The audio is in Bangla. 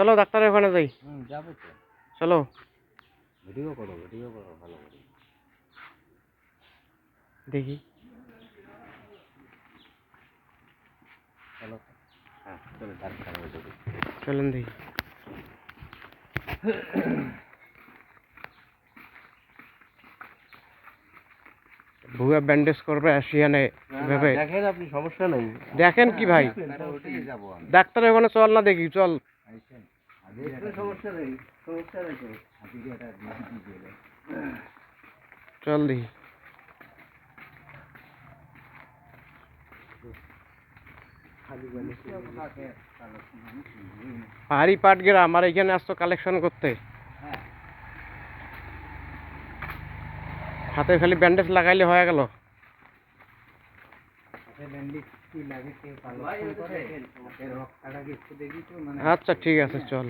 চলো ডাক্তারের ওখানে যাই। যাব তো। চলো। ভিডিও করো ভিডিও করো ভালো করে। দেখি। চলো। হ্যাঁ চলো ডাক্তার চলেন দেখি। ভুয়া ব্যান্ডেজ করবে আসিয়ানে ভেবে। দেখেন আপনি সমস্যা নেই। দেখেন কি ভাই? ডাক্তারের ওখানে চল না দেখি চল। চল দেখি। পাহাড়ি পাট গেরা আমার এখানে আসতো কালেকশন করতে। হ্যাঁ। হাতে খালি ব্যান্ডেজ লাগাইলে হয়ে গেল। আচ্ছা ঠিক আছে চল